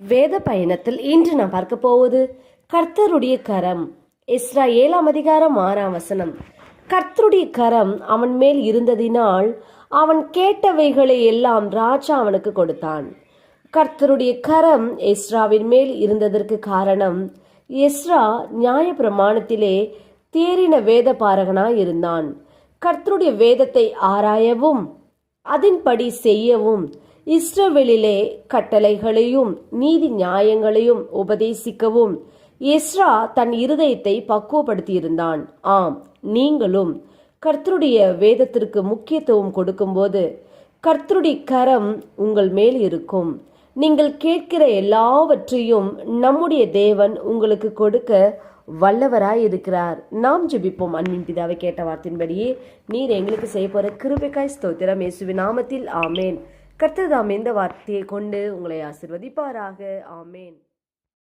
வேத பயணத்தில் இன்று நாம் பார்க்க போவது கர்த்தருடைய கரம். எஸ்ரா ஏழாம் அதிகாரம் ஆறாம் வசனம். கர்த்தருடைய கரம் அவன் மேல் இருந்ததினால் அவன் கேட்டவைகளை எல்லாம் ராஜா அவனுக்கு கொடுத்தான். கர்த்தருடைய கரம் எஸ்ராவின் மேல் இருந்ததற்கு காரணம் எஸ்ரா நியாய பிரமாணத்திலே தேறின வேத பாரகனாய் இருந்தான். கர்த்தருடைய வேதத்தை ஆராயவும் அதன்படி செய்யவும் இஸ்ரவேலிலே கட்டளைகளையும் நீதி நியாயங்களையும் உபதேசிக்கவும். எஸ்ரா தன் இருதயத்தை பக்குவப்படுத்தியிருந்தான். ஆம் நீங்களும் கர்த்தருடைய வேதத்திற்கு முக்கியத்துவம் கொடுக்கும்போது கர்த்தருடைய கரம் உங்கள் மேல் இருக்கும். நீங்கள் கேட்கிற எல்லாவற்றையும் நம்முடைய தேவன் உங்களுக்கு கொடுக்க வல்லவராய் இருக்கிறார் நாம் ஜெபிப்போம் அன்பின் பிதாவை கேட்ட வார்த்தையின்படியே. நீர் எங்களுக்கு செய்ய போற கிருபிகாய் ஸ்தோத்திரம். இயேசுவின் நாமத்தில் ஆமேன். கர்த்தர் தாம் இந்த வார்த்தையை கொண்டு உங்களை ஆசிர்வதிப்பாராக. ஆமேன்.